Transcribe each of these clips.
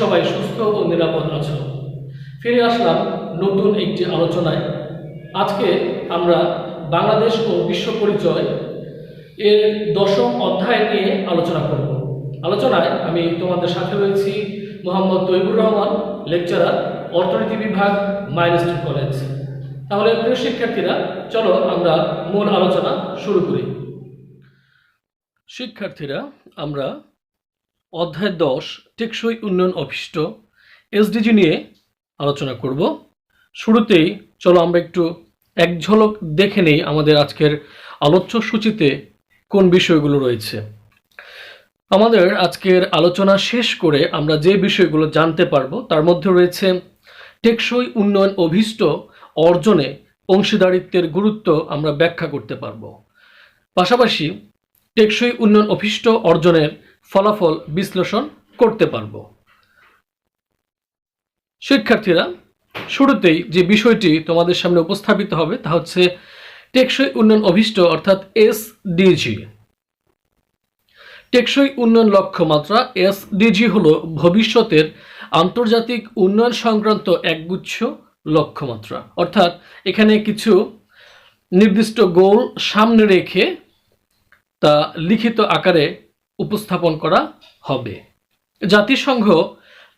সবাই সুস্থ ও নিরাপদ আছো। ফিরে আসলাম নতুন একটি আলোচনায়। আজকে আমরা বাংলাদেশ ও বিশ্ব পরিচয় এর দশম অধ্যায় নিয়ে আলোচনা করব। আলোচনায় আমি তোমাদের সাথে রয়েছি মোহাম্মদ তৈবুর রহমান, লেকচারার অর্থনীতি বিভাগ মাইলস্টোন কলেজ। তাহলে প্রিয় শিক্ষার্থীরা, চলো আমরা মূল আলোচনা শুরু করি। শিক্ষার্থীরা, আমরা অধ্যায় দশ, টেকসই উন্নয়ন অভিষ্ট এসডিজি নিয়ে আলোচনা করব। শুরুতেই চলো আমরা একটু এক ঝলক দেখে নেই আমাদের আজকের আলোচ্য সূচিতে কোন বিষয়গুলো রয়েছে। আমাদের আজকের আলোচনা শেষ করে আমরা যে বিষয়গুলো জানতে পারব, তার মধ্যে রয়েছে টেকসই উন্নয়ন অভিষ্ট অর্জনে অংশীদারিত্বের গুরুত্ব আমরা ব্যাখ্যা করতে পারব। পাশাপাশি টেকসই উন্নয়ন অভিষ্ট অর্জনের ফলাফল বিশ্লেষণ করতে পারব। শিক্ষার্থীরা, শুরুতেই যে বিষয়টি তোমাদের সামনে উপস্থাপিত হবে তা হচ্ছে টেকসই উন্নয়ন অভিষ্ট, অর্থাৎ এসডিজি টেকসই উন্নয়ন লক্ষ্যমাত্রা এসডিজি হলো ভবিষ্যতের আন্তর্জাতিক উন্নয়ন সংক্রান্ত একগুচ্ছ লক্ষ্যমাত্রা। অর্থাৎ এখানে কিছু নির্দিষ্ট গোল সামনে রেখে তা লিখিত আকারে উপস্থাপন করা হবে। জাতিসংঘ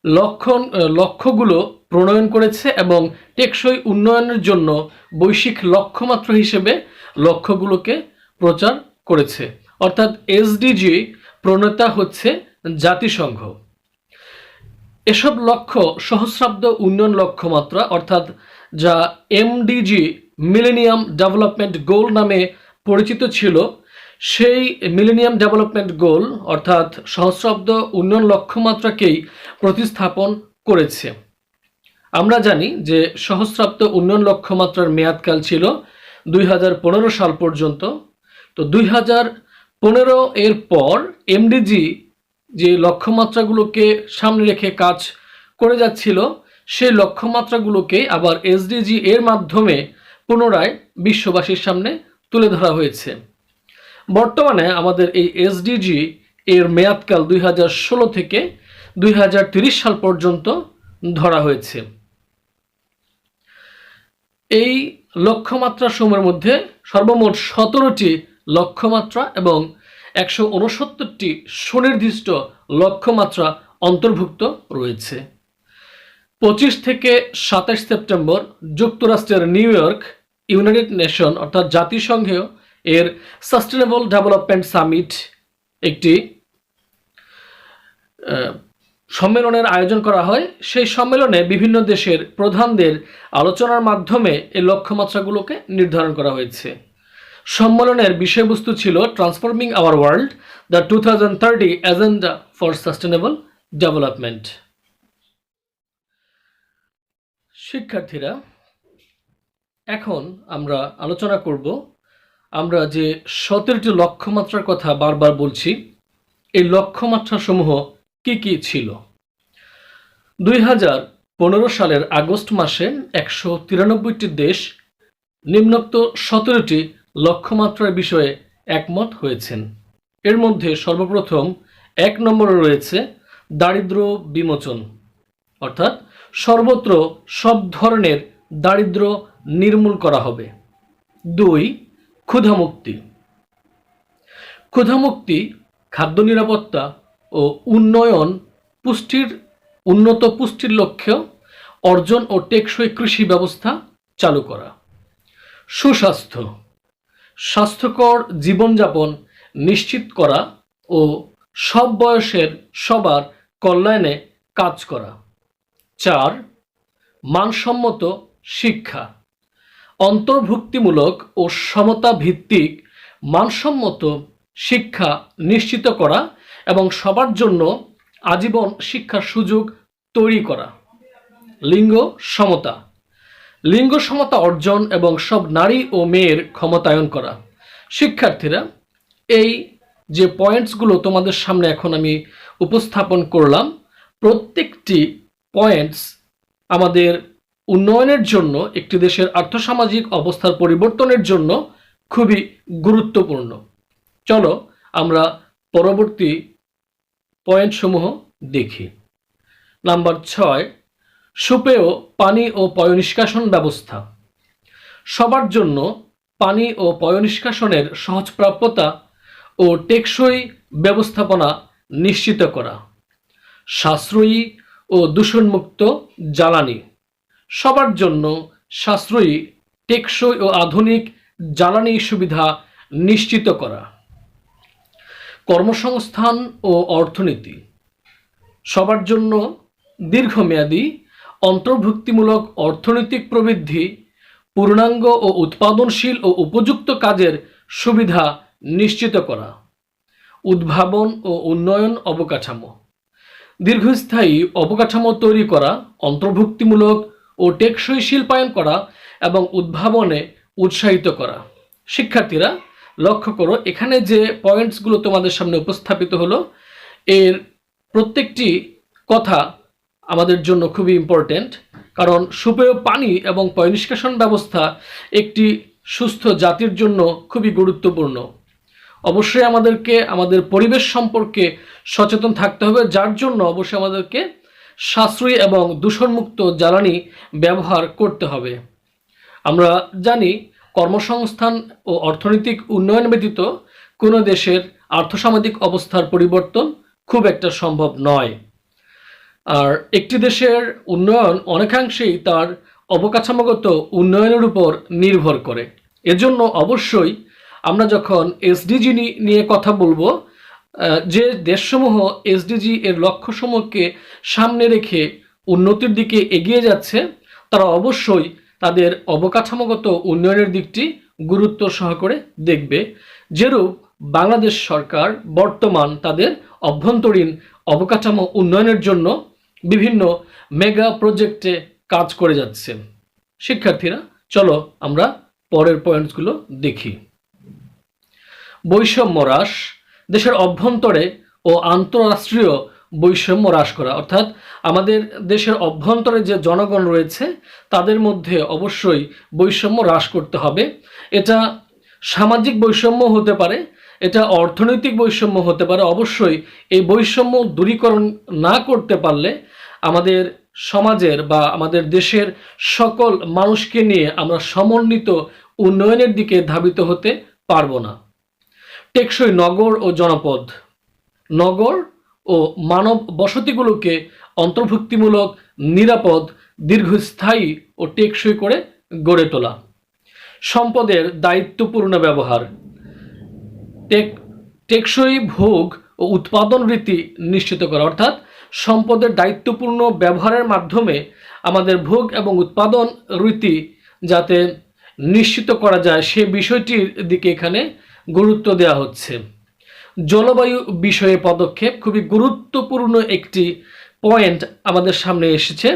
লক্ষণ, লক্ষ্যগুলো প্রণয়ন করেছে এবং টেকসই উন্নয়নের জন্য বৈশ্বিক লক্ষ্যমাত্রা হিসেবে লক্ষ্যগুলোকে প্রচার করেছে। অর্থাৎ এসডিজি প্রণেতা হচ্ছে জাতিসংঘ। এসব লক্ষ্য সহস্রাব্দ উন্নয়ন লক্ষ্যমাত্রা, অর্থাৎ যা এমডিজি মিলেনিয়াম ডেভেলপমেন্ট গোল নামে পরিচিত ছিল সেই মিলেনিয়াম ডেভেলপমেন্ট গোল অর্থাৎ সহস্রাব্দ উন্নয়ন লক্ষ্যমাত্রাকেই প্রতিস্থাপন করেছে। আমরা জানি যে সহস্রাব্দ উন্নয়ন লক্ষ্যমাত্রার মেয়াদকাল ছিল দুই হাজার পনেরো সাল পর্যন্ত। তো দুই এর পর এমডিজি যে লক্ষ্যমাত্রাগুলোকে সামনে রেখে কাজ করে যাচ্ছিল, সেই লক্ষ্যমাত্রাগুলোকে আবার এসডিজি এর মাধ্যমে পুনরায় বিশ্ববাসীর সামনে তুলে ধরা হয়েছে। বর্তমানে আমাদের এই এসডিজি এর মেয়াদকাল দুই থেকে দুই সাল পর্যন্ত ধরা হয়েছে। এই লক্ষ্যমাত্রা সমূহের মধ্যে সর্বমোট সতেরোটি লক্ষ্যমাত্রা এবং একশো উনসত্তরটি সুনির্দিষ্ট লক্ষ্যমাত্রা অন্তর্ভুক্ত রয়েছে। পঁচিশ থেকে সাতাশ সেপ্টেম্বর যুক্তরাষ্ট্রের নিউ ইয়র্ক, ইউনাইটেড নেশন অর্থাৎ জাতিসংঘেও এর সাস্টেনেবল ডেভেলপমেন্ট সামিট একটি সম্মেলনের আয়োজন করা হয়। সেই সম্মেলনে বিভিন্ন দেশের প্রধানদের আলোচনার মাধ্যমে এই লক্ষ্যমাত্রাগুলোকে নির্ধারণ করা হয়েছে। সম্মেলনের বিষয়বস্তু ছিল transforming our world the two thousand thirty agenda for sustainable development শিক্ষার্থীরা, এখন আমরা আলোচনা করব আমরা যে সতেরোটি লক্ষ্যমাত্রার কথা বারবার বলছি, এই লক্ষ্যমাত্রাসমূহ কি কি ছিল? দুই হাজার পনেরো সালের আগস্ট মাসে একশো তিরানব্বইটি দেশ নিম্নোক্ত সতেরোটি লক্ষ্যমাত্রার বিষয়ে একমত হয়েছেন। এর মধ্যে সর্বপ্রথম এক নম্বরে রয়েছে দারিদ্র বিমোচন, অর্থাৎ সর্বত্র সব ধরনের দারিদ্র নির্মূল করা হবে। দুই ক্ষুধামুক্তি। ক্ষুধামুক্তি, খাদ্য নিরাপত্তা ও উন্নয়ন পুষ্টির, উন্নত পুষ্টির লক্ষ্য অর্জন ও টেকসই কৃষি ব্যবস্থা চালু করা। সুস্বাস্থ্য, স্বাস্থ্যকর জীবনযাপন নিশ্চিত করা ও সব বয়সের সবার কল্যাণে কাজ করা। চার, মানসম্মত শিক্ষা। অন্তর্ভুক্তিমূলক ও সমতা ভিত্তিক মানসম্মত শিক্ষা নিশ্চিত করা এবং সবার জন্য আজীবন শিক্ষার সুযোগ তৈরি করা। লিঙ্গ সমতা। লিঙ্গ সমতা অর্জন এবং সব নারী ও মেয়ের ক্ষমতায়ন করা। শিক্ষার্থীরা, এই যে পয়েন্টসগুলো তোমাদের সামনে এখন আমি উপস্থাপন করলাম, প্রত্যেকটি পয়েন্টস আমাদের উন্নয়নের জন্য একটি দেশের আর্থসামাজিক অবস্থার পরিবর্তনের জন্য খুবই গুরুত্বপূর্ণ। চলো আমরা পরবর্তী পয়েন্টসমূহ দেখি। নাম্বার ছয়, সুপেয় পানি ও পয়নিষ্কাশন ব্যবস্থা। সবার জন্য পানি ও পয়নিষ্কাশনের সহজপ্রাপ্যতা ও টেকসই ব্যবস্থাপনা নিশ্চিত করা। সাশ্রয়ী ও দূষণমুক্ত জ্বালানি। সবার জন্য সাশ্রয়ী, টেকসই ও আধুনিক জ্বালানি সুবিধা নিশ্চিত করা। কর্মসংস্থান ও অর্থনীতি। সবার জন্য দীর্ঘমেয়াদী, অন্তর্ভুক্তিমূলক অর্থনৈতিক প্রবৃদ্ধি, পূর্ণাঙ্গ ও উৎপাদনশীল ও উপযুক্ত কাজের সুবিধা নিশ্চিত করা। উদ্ভাবন ও উন্নয়ন অবকাঠামো। দীর্ঘস্থায়ী অবকাঠামো তৈরি করা, অন্তর্ভুক্তিমূলক ও টেকসই শিল্পায়ন করা এবং উদ্ভাবনে উৎসাহিত করা। শিক্ষার্থীরা, লক্ষ্য করো, এখানে যে পয়েন্টসগুলো তোমাদের সামনে উপস্থাপিত হলো, এর প্রত্যেকটি কথা আমাদের জন্য খুবই ইম্পর্টেন্ট কারণ সুপেয় পানি এবং পয়নিষ্কাশন ব্যবস্থা একটি সুস্থ জাতির জন্য খুবই গুরুত্বপূর্ণ। অবশ্যই আমাদেরকে, আমাদের পরিবেশ সম্পর্কে সচেতন থাকতে হবে, যার জন্য অবশ্যই আমাদেরকে সাশ্রয়ী এবং দূষণমুক্ত জ্বালানি ব্যবহার করতে হবে। আমরা জানি কর্মসংস্থান ও অর্থনৈতিক উন্নয়ন ব্যতীত কোনো দেশের আর্থসামাজিক অবস্থার পরিবর্তন খুব একটা সম্ভব নয়। আর একটি দেশের উন্নয়ন অনেকাংশেই তার অবকাঠামোগত উন্নয়নের উপর নির্ভর করে। এজন্য অবশ্যই আমরা যখন এসডিজি নিয়ে কথা বলব যে দেশসমূহ এসডিজি এর লক্ষ্য লক্ষ্যসমূহকে সামনে রেখে উন্নতির দিকে এগিয়ে যাচ্ছে, তারা অবশ্যই তাদের অবকাঠামোগত উন্নয়নের দিকটি গুরুত্ব সহকারে দেখবে। যেরূপ বাংলাদেশ সরকার বর্তমান তাদের অভ্যন্তরীণ অবকাঠামো উন্নয়নের জন্য বিভিন্ন মেগা প্রজেক্টে কাজ করে যাচ্ছে। শিক্ষার্থীরা, চলো আমরা পরের পয়েন্টসগুলো দেখি। বৈষম্য হ্রাস দেশের অভ্যন্তরে ও আন্তঃরাষ্ট্রীয় বৈষম্য হ্রাস করা। অর্থাৎ আমাদের দেশের অভ্যন্তরে যে জনগণ রয়েছে, তাদের মধ্যে অবশ্যই বৈষম্য হ্রাস করতে হবে। এটা সামাজিক বৈষম্য হতে পারে, এটা অর্থনৈতিক বৈষম্য হতে পারে। অবশ্যই এই বৈষম্য দূরীকরণ না করতে পারলে আমাদের সমাজের বা আমাদের দেশের সকল মানুষকে নিয়ে আমরা সমন্বিত উন্নয়নের দিকে ধাবিত হতে পারব না। টেকসই নগর ও জনপদ। নগর ও মানব বসতিগুলোকে অন্তর্ভুক্তিমূলক, নিরাপদ, দীর্ঘস্থায়ী ও টেকসই করে গড়ে তোলা। সম্পদের দায়িত্বপূর্ণ ব্যবহার। টেক, টেকসই ভোগ ও উৎপাদন রীতি নিশ্চিত করা। অর্থাৎ সম্পদের দায়িত্বপূর্ণ ব্যবহারের মাধ্যমে আমাদের ভোগ এবং উৎপাদন রীতি যাতে নিশ্চিত করা যায়, সে বিষয়টির দিকে এখানে গুরুত্ব দেওয়া হচ্ছে। জলবায়ু বিষয়ে পদক্ষেপ খুবই গুরুত্বপূর্ণ একটি পয়েন্ট আমাদের সামনে এসেছে।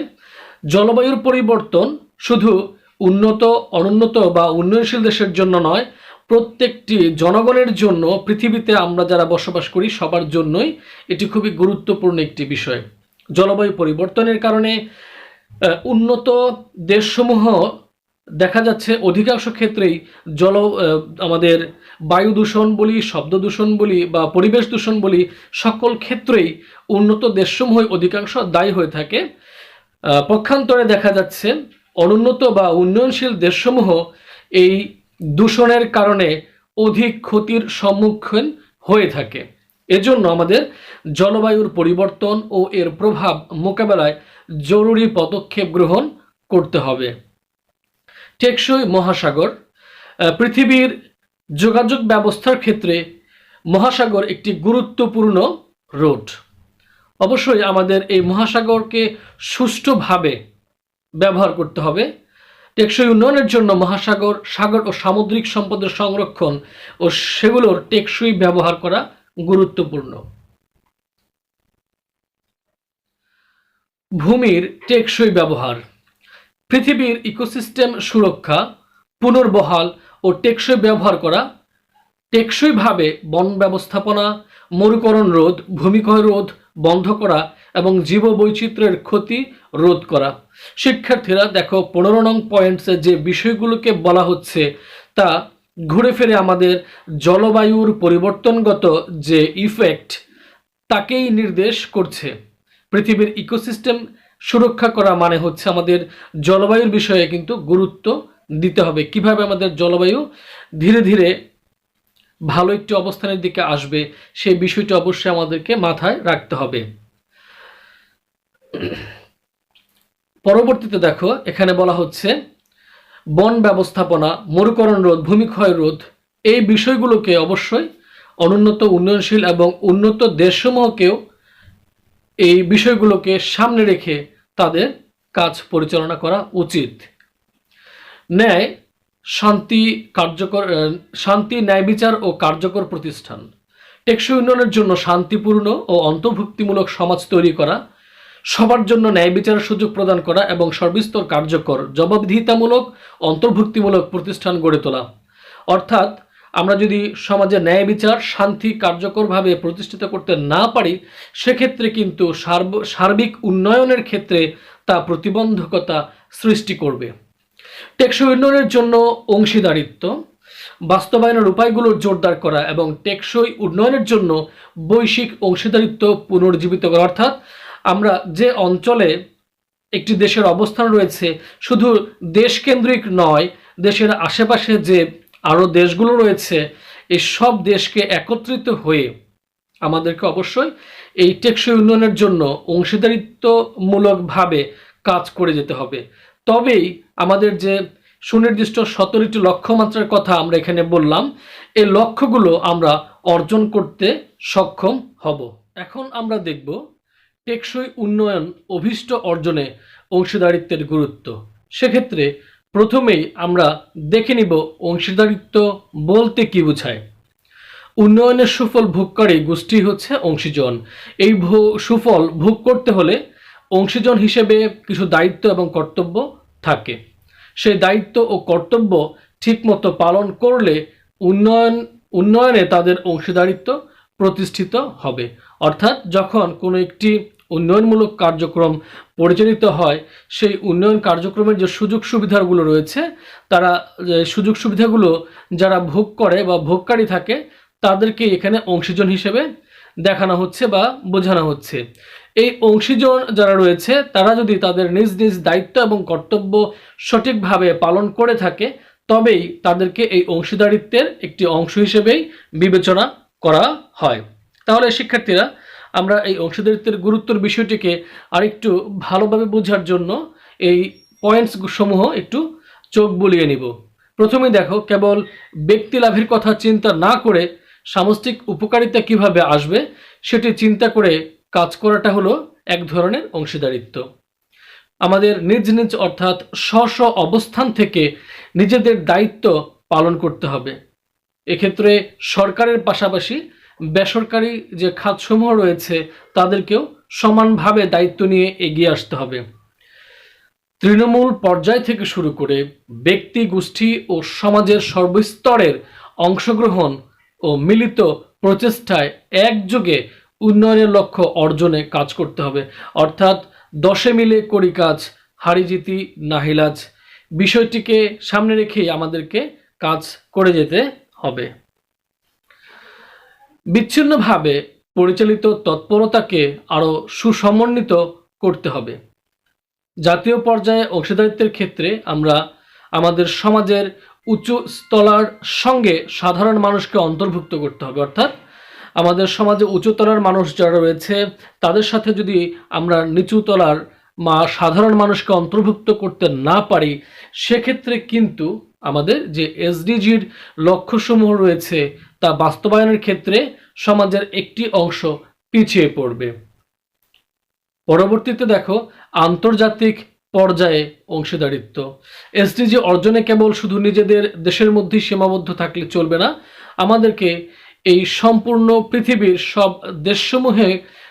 জলবায়ুর পরিবর্তন শুধু উন্নত, অনুন্নত বা উন্নয়নশীল দেশের জন্য নয়, প্রত্যেকটি জনগণের জন্য, পৃথিবীতে আমরা যারা বসবাস করি সবার জন্যই এটি খুবই গুরুত্বপূর্ণ একটি বিষয়। জলবায়ু পরিবর্তনের কারণে উন্নত দেশসমূহ দেখা যাচ্ছে অধিকাংশ ক্ষেত্রেই জল আমাদের বায়ু দূষণ বলি, শব্দ দূষণ বলি বা পরিবেশ দূষণ বলি সকল ক্ষেত্রেই উন্নত দেশসমূহই অধিকাংশ দায়ী হয়ে থাকে। পক্ষান্তরে দেখা যাচ্ছে অনুন্নত বা উন্নয়নশীল দেশসমূহ এই দূষণের কারণে অধিক ক্ষতির সম্মুখীন হয়ে থাকে। এজন্য আমাদের জলবায়ুর পরিবর্তন ও এর প্রভাব মোকাবেলায় জরুরি পদক্ষেপ গ্রহণ করতে হবে। টেকসই মহাসাগর পৃথিবীর যোগাযোগ ব্যবস্থার ক্ষেত্রে মহাসাগর একটি গুরুত্বপূর্ণ রোড। অবশ্যই আমাদের এই মহাসাগরকে সুষ্ঠুভাবে ব্যবহার করতে হবে। টেকসই উন্নয়নের জন্য মহাসাগর, সাগর ও সামুদ্রিক সম্পদের সংরক্ষণ ও সেগুলোর টেকসই ব্যবহার করা গুরুত্বপূর্ণ। ভূমির টেকসই ব্যবহার। পৃথিবীর ইকোসিস্টেম সুরক্ষা, পুনর্বহাল ও টেকসই ব্যবহার করা, টেকসইভাবে বন ব্যবস্থাপনা, মরুকরণ রোধ, ভূমিক্ষয় রোধ বন্ধ করা এবং জীববৈচিত্র্যের ক্ষতি রোধ করা। শিক্ষার্থীরা, দেখো, পনেরো নং পয়েন্টসে যে বিষয়গুলোকে বলা হচ্ছে, তা ঘুরে ফিরে আমাদের জলবায়ুর পরিবর্তনগত যে ইফেক্ট তাকেই নির্দেশ করছে। পৃথিবীর ইকোসিস্টেম সুরক্ষা করা মানে হচ্ছে আমাদের জলবায়ুর বিষয়ে কিন্তু গুরুত্ব দিতে হবে। কীভাবে আমাদের জলবায়ু ধীরে ধীরে ভালো একটি অবস্থানের দিকে আসবে সেই বিষয়টি অবশ্যই আমাদেরকে মাথায় রাখতে হবে। পরবর্তীতে দেখো, এখানে বলা হচ্ছে বন ব্যবস্থাপনা, মরুকরণ রোধ ভূমিক্ষয় রোধ, এই বিষয়গুলোকে অবশ্যই অনুন্নত, উন্নয়নশীল এবং উন্নত দেশসমূহকেও এই বিষয়গুলোকে সামনে রেখে তাদের কাজ পরিচালনা করা উচিত। ন্যায়, শান্তি কার্যকর শান্তি, ন্যায় বিচার ও কার্যকর প্রতিষ্ঠান। টেকসই উন্নয়নের জন্য শান্তিপূর্ণ ও অন্তর্ভুক্তিমূলক সমাজ তৈরি করা, সবার জন্য ন্যায় বিচারের সুযোগ প্রদান করা এবং সর্বস্তর কার্যকর, জবাবদিহিতামূলক, অন্তর্ভুক্তিমূলক প্রতিষ্ঠান গড়ে তোলা। অর্থাৎ আমরা যদি সমাজে ন্যায় বিচার শান্তি কার্যকরভাবে প্রতিষ্ঠিত করতে না পারি, সেক্ষেত্রে কিন্তু সার্ব- সার্বিক উন্নয়নের ক্ষেত্রে তা প্রতিবন্ধকতা সৃষ্টি করবে। টেকসই উন্নয়নের জন্য অংশীদারিত্ব, বাস্তবায়নের উপায়গুলো জোরদার করা এবং টেকসই উন্নয়নের জন্য বৈশ্বিক অংশীদারিত্ব পুনর্জীবিত করা। অর্থাৎ আমরা যে অঞ্চলে একটি দেশের অবস্থান রয়েছে, শুধু দেশকেন্দ্রিক নয়, দেশের আশেপাশে যে আরও দেশগুলো রয়েছে, এই সব দেশকে একত্রিত হয়ে আমাদেরকে অবশ্যই এই টেকসই উন্নয়নের জন্য অংশীদারিত্বমূলকভাবে কাজ করে যেতে হবে। তবেই আমাদের যে সুনির্দিষ্ট সতেরোটি লক্ষ্যমাত্রার কথা আমরা এখানে বললাম এই লক্ষ্যগুলো আমরা অর্জন করতে সক্ষম হব। এখন আমরা দেখব টেকসই উন্নয়ন অভিষ্ট অর্জনে অংশীদারিত্বের গুরুত্ব। সেক্ষেত্রে প্রথমেই আমরা দেখে নিব অংশীদারিত্ব বলতে কি বোঝায়। উন্নয়নের সুফল ভোগকারী গোষ্ঠী হচ্ছে অংশীজন। এই সুফল ভোগ করতে হলে অংশীজন হিসেবে কিছু দায়িত্ব এবং কর্তব্য থাকে। সেই দায়িত্ব ও কর্তব্য ঠিকমতো পালন করলে উন্নয়ন উন্নয়নে তাদের অংশীদারিত্ব প্রতিষ্ঠিত হবে। অর্থাৎ যখন কোনো একটি উন্নয়নমূলক কার্যক্রম পরিচালিত হয়, সেই উন্নয়ন কার্যক্রমের যে সুযোগ সুবিধাগুলো রয়েছে, তারা সুযোগ সুবিধাগুলো যারা ভোগ করে বা ভোগকারী থাকে, তাদেরকে এখানে অংশীজন হিসেবে দেখানো হচ্ছে বা বোঝানো হচ্ছে। এই অংশীজন যারা রয়েছে, তারা যদি তাদের নিজ নিজ দায়িত্ব এবং কর্তব্য সঠিকভাবে পালন করে থাকে, তবেই তাদেরকে এই অংশীদারিত্বের একটি অংশ হিসেবেই বিবেচনা করা হয়। তাহলে শিক্ষার্থীরা আমরা এই অংশীদারিত্বের গুরুত্বর বিষয়টিকে আরেকটু ভালোভাবে বোঝার জন্য এই পয়েন্টস সমূহ একটু চোখ বুলিয়ে নিব। প্রথমেই দেখো, কেবল ব্যক্তি লাভের কথা চিন্তা না করে সামষ্টিক উপকারিতা কীভাবে আসবে সেটি চিন্তা করে কাজ করাটা হলো এক ধরনের অংশীদারিত্ব। আমাদের নিজ নিজ অর্থাৎ স্ব স্ব অবস্থান থেকে নিজেদের দায়িত্ব পালন করতে হবে। এক্ষেত্রে সরকারের পাশাপাশি বেসরকারি যে খাতসমূহ রয়েছে, তাদেরকেও সমানভাবে দায়িত্ব নিয়ে এগিয়ে আসতে হবে। তৃণমূল পর্যায় থেকে শুরু করে ব্যক্তি, গোষ্ঠী ও সমাজের সর্বস্তরের অংশগ্রহণ ও মিলিত প্রচেষ্টায় একযোগে উন্নয়নের লক্ষ্য অর্জনে কাজ করতে হবে। অর্থাৎ দশে মিলে করি কাজ, হারি জিতি নাহিলাজ বিষয়টিকে সামনে রেখেই আমাদেরকে কাজ করে যেতে হবে। বিচ্ছিন্নভাবে পরিচালিত তৎপরতাকে আরও সুসমন্বিত করতে হবে। জাতীয় পর্যায়ে অংশীদারিত্বের ক্ষেত্রে আমরা আমাদের সমাজের উঁচু স্তলার সঙ্গে সাধারণ মানুষকে অন্তর্ভুক্ত করতে হবে। অর্থাৎ আমাদের সমাজে উঁচুতলার মানুষ যারা রয়েছে, তাদের সাথে যদি আমরা নিচুতলার মা সাধারণ মানুষকে অন্তর্ভুক্ত করতে না পারি, সেক্ষেত্রে কিন্তু আমাদের যে এসডিজির লক্ষ্যসমূহ রয়েছে তা বাস্তবায়নের ক্ষেত্রে সমাজের একটি অংশ পিছিয়ে পড়বে। পরবর্তীতে দেখো, আন্তর্জাতিক পর্যায়ে অংশীদারিত্ব। এসডিজি অর্জনে কেবল শুধু নিজেদের দেশের মধ্যেই সীমাবদ্ধ থাকলে চলবে না, আমাদেরকে এই সম্পূর্ণ পৃথিবীর সব দেশসমূহে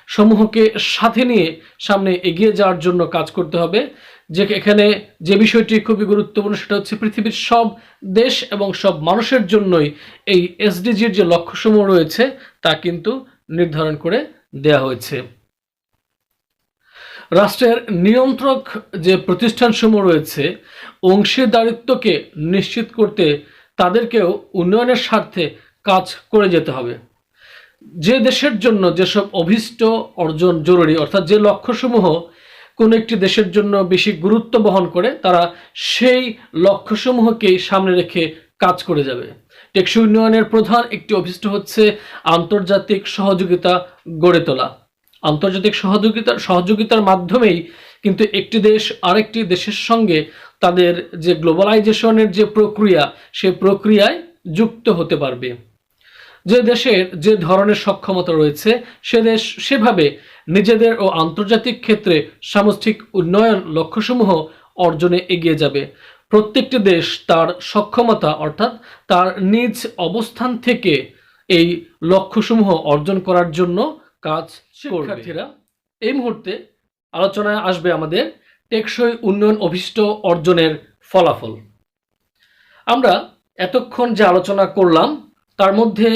সমূহকে সাথে নিয়ে সামনে এগিয়ে যাওয়ার জন্য কাজ করতে হবে। যে এখানে যে বিষয়টি খুবই গুরুত্বপূর্ণ সেটা হচ্ছে পৃথিবীর সব দেশ এবং সব মানুষের জন্যই এই এসডিজির যে লক্ষ্যসমূহ রয়েছে তা কিন্তু নির্ধারণ করে দেয়া হয়েছে। রাষ্ট্রের নিয়ন্ত্রক যে প্রতিষ্ঠানসমূহ রয়েছে, অংশীদারিত্বকে নিশ্চিত করতে তাদেরকেও উন্নয়নের স্বার্থে কাজ করে যেতে হবে। যে দেশের জন্য যেসব অভিষ্ট অর্জন জরুরি, অর্থাৎ যে লক্ষ্যসমূহ কোনো একটি দেশের জন্য বেশি গুরুত্ব বহন করে, তারা সেই লক্ষ্যসমূহকেই সামনে রেখে কাজ করে যাবে। টেকসই উন্নয়নের প্রধান একটি অভিষ্ট হচ্ছে আন্তর্জাতিক সহযোগিতা গড়ে তোলা। আন্তর্জাতিক সহযোগিতা, সহযোগিতার মাধ্যমেই কিন্তু একটি দেশ আরেকটি দেশের সঙ্গে তাদের যে গ্লোবালাইজেশনের যে প্রক্রিয়া, সে প্রক্রিয়ায় যুক্ত হতে পারবে। যে দেশের যে ধরনের সক্ষমতা রয়েছে সে দেশ সেভাবে নিজেদের ও আন্তর্জাতিক ক্ষেত্রে সামষ্টিক উন্নয়ন লক্ষ্যসমূহ অর্জনে এগিয়ে যাবে। প্রত্যেকটি দেশ তার সক্ষমতা অর্থাৎ তার নিজ অবস্থান থেকে এই লক্ষ্যসমূহ অর্জন করার জন্য কাজ শিক্ষার্থীরা এই মুহূর্তে আলোচনায় আসবে আমাদের টেকসই উন্নয়ন অভিষ্ট অর্জনের ফলাফল। আমরা এতক্ষণ যে আলোচনা করলাম তার মধ্যে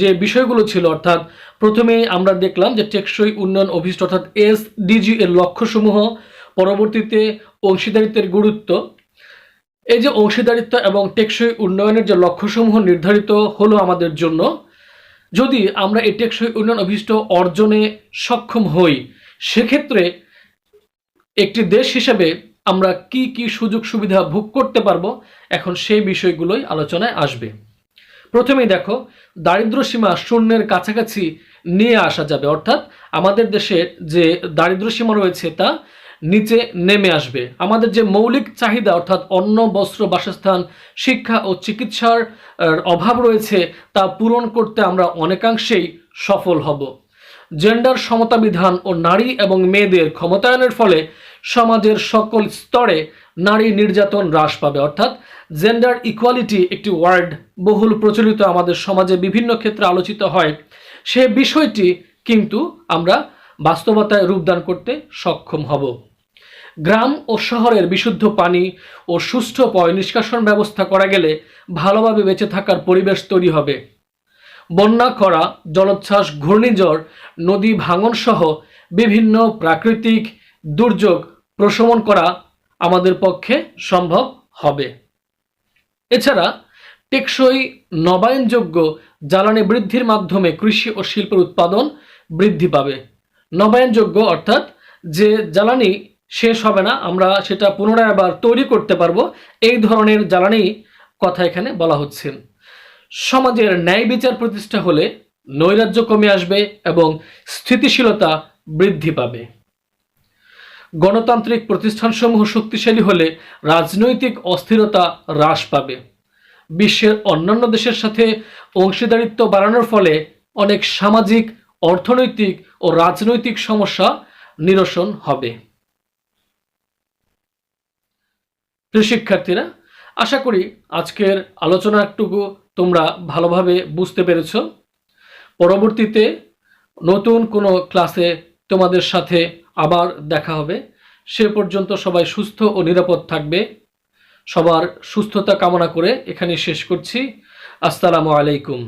যে বিষয়গুলো ছিল, অর্থাৎ প্রথমে আমরা দেখলাম যে টেকসই উন্নয়ন অভিষ্ট, অর্থাৎ এসডিজি এর লক্ষ্যসমূহ, পরবর্তীতে অংশীদারিত্বের গুরুত্ব। এই যে অংশীদারিত্ব এবং টেকসই উন্নয়নের যে লক্ষ্যসমূহ নির্ধারিত হলো আমাদের জন্য, যদি আমরা এই টেকসই উন্নয়ন অভিষ্ট অর্জনে সক্ষম হই, সেক্ষেত্রে একটি দেশ হিসেবে আমরা কি কি সুযোগ সুবিধা ভোগ করতে পারব, এখন সেই বিষয়গুলোই আলোচনায় আসবে। প্রথমেই দেখো, দারিদ্র সীমা শূন্যের কাছাকাছি নিয়ে আসা যাবে। অর্থাৎ আমাদের দেশের যে দারিদ্র সীমা রয়েছে তা নিচে নেমে আসবে। আমাদের যে মৌলিক চাহিদা, অর্থাৎ অন্ন, বস্ত্র, বাসস্থান, শিক্ষা ও চিকিৎসার অভাব রয়েছে তা পূরণ করতে আমরা অনেকাংশেই সফল হব। জেন্ডার সমতা বিধান ও নারী এবং মেয়েদের ক্ষমতায়নের ফলে সমাজের সকল স্তরে নারী নির্যাতন হ্রাস পাবে। অর্থাৎ জেন্ডার ইকুয়ালিটি একটি ওয়ার্ড বহুল প্রচলিত আমাদের সমাজে বিভিন্ন ক্ষেত্রে আলোচিত হয়। সে বিষয়টি কিন্তু আমরা বাস্তবতায় রূপদান করতে সক্ষম হব। গ্রাম ও শহরের বিশুদ্ধ পানি ও সুষ্ঠু পয় নিষ্কাশন ব্যবস্থা করা গেলে ভালোভাবে বেঁচে থাকার পরিবেশ তৈরি হবে। বন্যা, খরা, জলোচ্ছ্বাস, ঘূর্ণিঝড়, নদী ভাঙন সহ বিভিন্ন প্রাকৃতিক দুর্যোগ প্রশমন করা আমাদের পক্ষে সম্ভব হবে। এছাড়া টেকসই নবায়নযোগ্য জ্বালানি বৃদ্ধির মাধ্যমে কৃষি ও শিল্পের উৎপাদন বৃদ্ধি পাবে। নবায়নযোগ্য অর্থাৎ যে জ্বালানি শেষ হবে না, আমরা সেটা পুনরায় আবার তৈরি করতে পারব, এই ধরনের জ্বালানি কথা এখানে বলা হচ্ছে। সমাজের ন্যায় বিচার প্রতিষ্ঠা হলে নৈরাজ্য কমে আসবে এবং স্থিতিশীলতা বৃদ্ধি পাবে। গণতান্ত্রিক প্রতিষ্ঠানসমূহ শক্তিশালী হলে রাজনৈতিক অস্থিরতা হ্রাস পাবে। বিশ্বের অন্যান্য দেশের সাথে অংশীদারিত্ব বাড়ানোর ফলে অনেক সামাজিক, অর্থনৈতিক ও রাজনৈতিক সমস্যা নিরসন হবে। শিক্ষার্থীরা, আশা করি আজকের আলোচনাটুকু তোমরা ভালোভাবে বুঝতে পেরেছ। পরবর্তীতে নতুন কোনো ক্লাসে তোমাদের সাথে আবার দেখা হবে। সে পর্যন্ত সবাই সুস্থ ও নিরাপদ থাকবে। সবার সুস্থতা কামনা করে এখানে শেষ করছি। আসসালামু আলাইকুম।